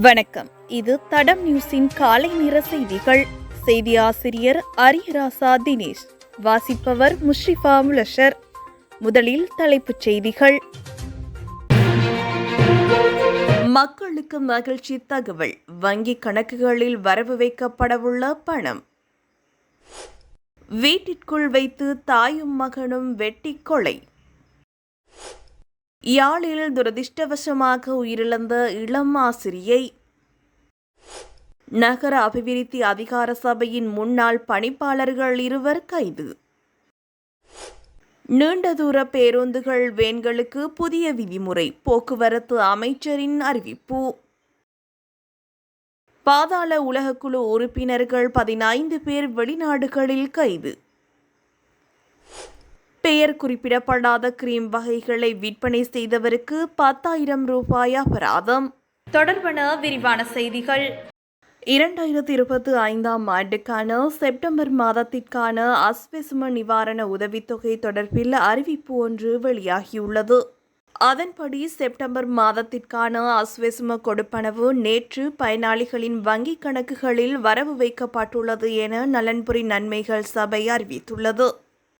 வணக்கம். இது தடம் நியூஸின் காலை நிற செய்திகள். செய்தி ஆசிரியர் அரியராசா தினேஷ். வாசிப்பவர் முஷ்ரிஃபா முலஷர். முதலில் தலைப்புச் செய்திகள். மக்களுக்கு மகிழ்ச்சி தகவல். வங்கி கணக்குகளில் வரவு வைக்கப்படவுள்ள பணம். வீட்டிற்குள் வைத்து தாயும் மகனும் வெட்டி கொலை. யாழில் துரதிர்ஷ்டவசமாக உயிரிழந்த இளம் ஆசிரியை. நகர அபிவிருத்தி அதிகார சபையின் முன்னாள் பணிப்பாளர்கள் இருவர் கைது. நீண்ட தூர பேருந்துகள் வேன்களுக்கு புதிய விதிமுறை போக்குவரத்து அமைச்சரின் அறிவிப்பு. பாதாள உலகக்குழு உறுப்பினர்கள் பதினைந்து பேர் வெளிநாடுகளில் கைது. பெயர் குறிப்பிடப்படாத கிரீம் வகைகளை விற்பனை செய்தவருக்கு பத்தாயிரம் ரூபாய் அபராதம். தொடர்பான விரிவான செய்திகள். இரண்டாயிரத்தி இருபத்தி ஐந்தாம் ஆண்டுக்கான செப்டம்பர் மாதத்திற்கான அஸ்வெசும நிவாரண உதவித்தொகை தொடர்பில் அறிவிப்பு ஒன்று வெளியாகியுள்ளது. அதன்படி செப்டம்பர் மாதத்திற்கான அஸ்வெசும கொடுப்பனவு நேற்று பயனாளிகளின் வங்கிக் கணக்குகளில் வரவு வைக்கப்பட்டுள்ளது என நலன்புரி நன்மைகள் சபை அறிவித்துள்ளது.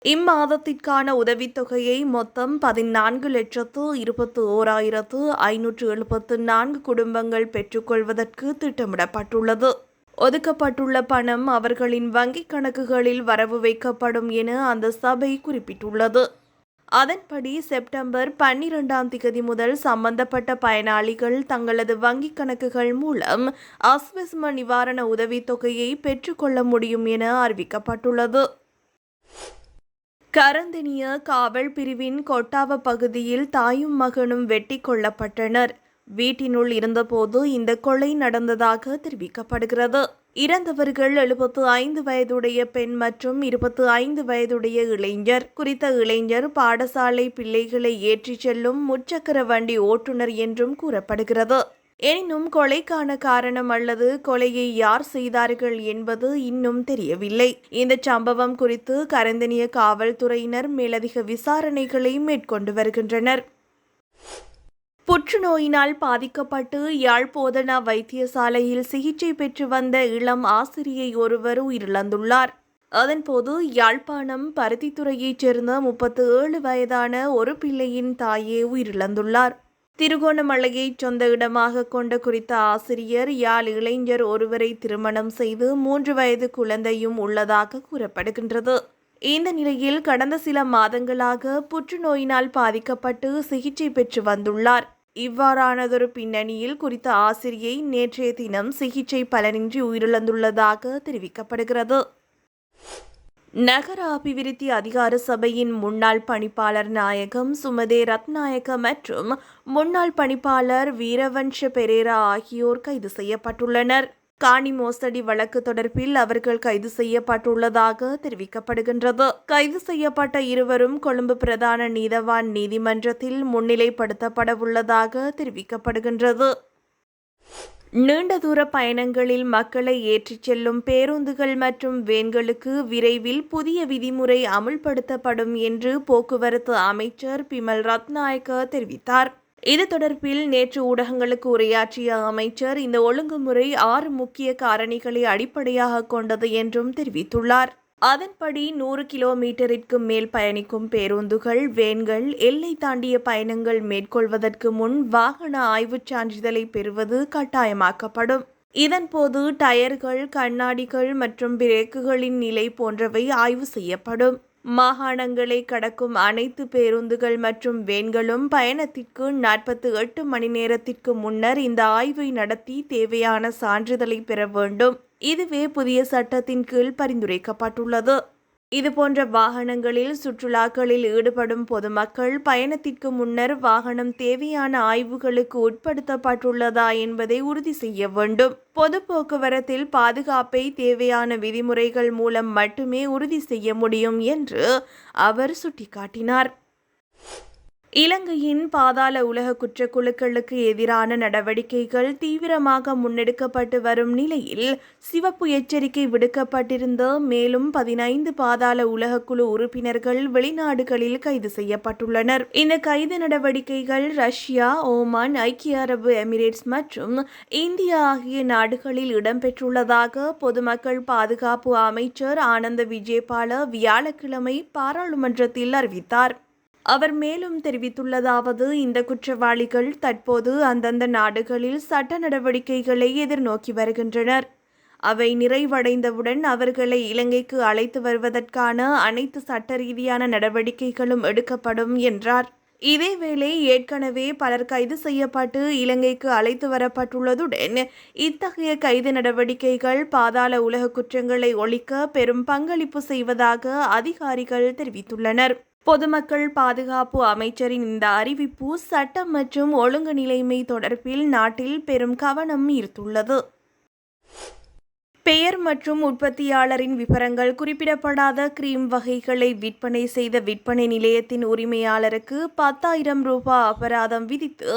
இம்மாதத்திற்கான உதவித்தொகையை மொத்தம் பதினான்கு லட்சத்து இருபத்து ஓராயிரத்து ஐநூற்று எழுபத்து நான்கு குடும்பங்கள் பெற்றுக்கொள்வதற்கு திட்டமிடப்பட்டுள்ளது. ஒதுக்கப்பட்டுள்ள பணம் அவர்களின் வங்கிக் கணக்குகளில் வரவு வைக்கப்படும் என அந்த சபை குறிப்பிட்டுள்ளது. அதன்படி செப்டம்பர் பன்னிரெண்டாம் திகதி முதல் சம்பந்தப்பட்ட பயனாளிகள் தங்களது வங்கிக் கணக்குகள் மூலம் அஸ்விஸ்ம நிவாரண உதவித்தொகையை பெற்றுக்கொள்ள முடியும் என அறிவிக்கப்பட்டுள்ளது. கரந்தனிய காவல் பிரிவின் கொட்டாவ பகுதியில் தாயும் மகனும் வெட்டி கொல்லப்பட்டனர். வீட்டினுள் இருந்தபோது இந்த கொலை நடந்ததாக தெரிவிக்கப்படுகிறது. இறந்தவர்கள் எழுபத்து ஐந்து வயதுடைய பெண் மற்றும் இருபத்து ஐந்து வயதுடைய இளைஞர். குறித்த இளைஞர் பாடசாலை பிள்ளைகளை ஏற்றிச் செல்லும் முச்சக்கர வண்டி ஓட்டுநர் என்றும் கூறப்படுகிறது. எனினும் கொலைக்கான காரணம் அல்லது கொலையை யார் செய்தார்கள் என்பது இன்னும் தெரியவில்லை. இந்த சம்பவம் குறித்து கரந்தனிய காவல்துறையினர் மேலதிக விசாரணைகளை மேற்கொண்டு வருகின்றனர். புற்றுநோயினால் பாதிக்கப்பட்டு யாழ் போதனா வைத்தியசாலையில் சிகிச்சை பெற்று வந்த இளம் ஆசிரியை ஒருவர் உயிரிழந்துள்ளார். அதன்போது யாழ்ப்பாணம் பருத்தித்துறையைச் சேர்ந்த முப்பத்து ஏழு வயதான ஒரு பிள்ளையின் தாயே உயிரிழந்துள்ளார். திருகோணமலையை சொந்த இடமாக கொண்ட குறித்த ஆசிரியர் யாழ் இளைஞர் ஒருவரை திருமணம் செய்து மூன்று வயது குழந்தையும் உள்ளதாக கூறப்படுகின்றது. இந்த நிலையில் கடந்த சில மாதங்களாக புற்றுநோயினால் பாதிக்கப்பட்டு சிகிச்சை பெற்று வந்துள்ளார். இவ்வாறானதொரு பின்னணியில் குறித்த ஆசிரியை நேற்றைய தினம் சிகிச்சை பலனின்றி உயிரிழந்துள்ளதாக தெரிவிக்கப்படுகிறது. நகர அபிவிருத்தி அதிகார சபையின் முன்னாள் பணிப்பாளர் நாயகம் சுமதே ரத்நாயக்க மற்றும் முன்னாள் பணிப்பாளர் வீரவன்ஷ பெரேரா ஆகியோர் கைது செய்யப்பட்டுள்ளனர். காணி மோசடி வழக்கு தொடர்பில் அவர்கள் கைது செய்யப்பட்டுள்ளதாக தெரிவிக்கப்படுகின்றது. கைது செய்யப்பட்ட இருவரும் கொழும்பு பிரதான நீதவான் நீதிமன்றத்தில் முன்னிலைப்படுத்தப்படவுள்ளதாக தெரிவிக்கப்படுகின்றது. நீண்ட தூர பயணங்களில் மக்களை ஏற்றிச் செல்லும் பேருந்துகள் மற்றும் வேன்களுக்கு விரைவில் புதிய விதிமுறை அமுல்படுத்தப்படும் என்று போக்குவரத்து அமைச்சர் பிமல் ரத்நாயக்க தெரிவித்தார். இது தொடர்பில் நேற்று ஊடகங்களுக்கு உரையாற்றிய அமைச்சர் இந்த ஒழுங்குமுறை ஆறு முக்கிய காரணிகளை அடிப்படையாக கொண்டது என்றும் தெரிவித்துள்ளார். அதன்படி நூறு கிலோமீட்டரிற்கு மேல் பயணிக்கும் பேருந்துகள் வேன்கள் எல்லை தாண்டிய பயணங்கள் மேற்கொள்வதற்கு முன் வாகன ஆய்வுச் சான்றிதழை பெறுவது கட்டாயமாக்கப்படும். இதன்போது டயர்கள் கண்ணாடிகள் மற்றும் பிரேக்குகளின் நிலை போன்றவை ஆய்வு செய்யப்படும். மாகாணங்களை கடக்கும் அனைத்து பேருந்துகள் மற்றும் வேன்களும் பயணத்திற்கு நாற்பத்தி எட்டு மணி நேரத்திற்கு முன்னர் இந்த ஆய்வை நடத்தி தேவையான சான்றிதழை பெற வேண்டும். இதுவே புதிய சட்டத்தின் கீழ் பரிந்துரைக்கப்பட்டுள்ளது. இதுபோன்ற வாகனங்களில் சுற்றுலாக்களில் ஈடுபடும் பொதுமக்கள் பயணத்திற்கு முன்னர் வாகனம் தேவையான ஆய்வுகளுக்கு உட்படுத்தப்பட்டுள்ளதா என்பதை உறுதி செய்ய வேண்டும். பொது போக்குவரத்தில் பாதுகாப்பை தேவையான விதிமுறைகள் மூலம் மட்டுமே உறுதி செய்ய முடியும் என்று அவர் சுட்டிக்காட்டினார். இலங்கையின் பாதாள உலக குற்றக்குழுக்களுக்கு எதிரான நடவடிக்கைகள் தீவிரமாக முன்னெடுக்கப்பட்டு வரும் நிலையில் சிவப்பு எச்சரிக்கை விடுக்கப்பட்டிருந்த மேலும் பதினைந்து பாதாள உலக குழு உறுப்பினர்கள் வெளிநாடுகளில் கைது செய்யப்பட்டுள்ளனர். இந்த கைது நடவடிக்கைகள் ரஷ்யா ஓமான் ஐக்கிய அரபு எமிரேட்ஸ் மற்றும் இந்தியா ஆகிய நாடுகளில் இடம்பெற்றுள்ளதாக பொதுமக்கள் பாதுகாப்பு அமைச்சர் ஆனந்த விஜயபால வியாழக்கிழமை பாராளுமன்றத்தில் அறிவித்தார். அவர் மேலும் தெரிவித்துள்ளதாவது இந்த குற்றவாளிகள் தற்போது அந்தந்த நாடுகளில் சட்ட நடவடிக்கைகளை எதிர்நோக்கி வருகின்றனர். அவை நிறைவடைந்தவுடன் அவர்களை இலங்கைக்கு அழைத்து வருவதற்கான அனைத்து சட்ட ரீதியான நடவடிக்கைகளும் எடுக்கப்படும் என்றார். இதேவேளை ஏற்கனவே பலர் கைது செய்யப்பட்டு இலங்கைக்கு அழைத்து வரப்பட்டுள்ளதுடன் இத்தகைய கைது நடவடிக்கைகள் பாதாள உலக குற்றங்களை ஒழிக்க பெரும் பங்களிப்பு செய்வதாக அதிகாரிகள் தெரிவித்துள்ளனர். பொதுமக்கள் பாதுகாப்பு அமைச்சரின் இந்த அறிவிப்பு சட்டம் மற்றும் ஒழுங்கு நிலைமை தொடர்பில் நாட்டில் பெரும் கவனம் ஈர்த்துள்ளது. பெயர் மற்றும் உற்பத்தியாளரின் விவரங்கள் குறிப்பிடப்படாத கிரீம் வகைகளை விற்பனை செய்த விற்பனை நிலையத்தின் உரிமையாளருக்கு பத்தாயிரம் ரூபாய் அபராதம் விதித்து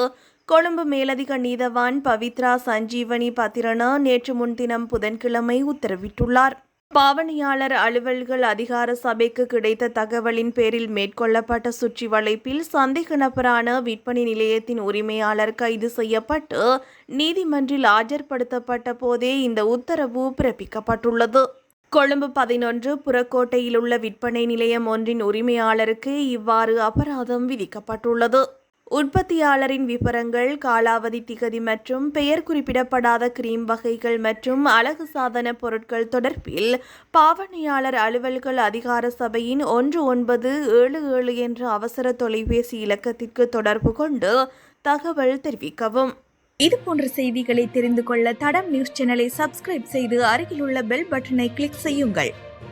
கொழும்பு மேலதிக நீதவான் பவித்ரா சஞ்சீவனி பத்திரன நேற்று முன்தினம் புதன்கிழமை உத்தரவிட்டுள்ளார். பாவனையாளர் அலுவல்கள் அதிகார சபைக்கு கிடைத்த தகவலின் பேரில் மேற்கொள்ளப்பட்ட சுற்றி வளைப்பில் சந்தேக நபரான விற்பனை நிலையத்தின் உரிமையாளர் கைது செய்யப்பட்டு நீதிமன்றில் ஆஜர்படுத்தப்பட்ட போதே இந்த உத்தரவு பிறப்பிக்கப்பட்டுள்ளது. கொழும்பு பதினொன்று புறக்கோட்டையில் உள்ள விற்பனை நிலையம் ஒன்றின் உரிமையாளருக்கு இவ்வாறு அபராதம் விதிக்கப்பட்டுள்ளது. உற்பத்தியாளரின் விவரங்கள் காலாவதி திகதி மற்றும் பெயர் குறிப்பிடப்படாத கிரீம் வகைகள் மற்றும் அழகு சாதன பொருட்கள் தொடர்பில் பாவனையாளர் அலுவல்கள் அதிகார சபையின் ஒன்று ஒன்பது ஏழு ஏழு என்ற அவசர தொலைபேசி இலக்கத்திற்கு தொடர்பு கொண்டு தகவல் தெரிவிக்கவும். இது போன்ற செய்திகளை தெரிந்து கொள்ள தடம் நியூஸ் சேனலை சப்ஸ்கிரைப் செய்து அருகிலுள்ள பெல் பட்டனை கிளிக் செய்யுங்கள்.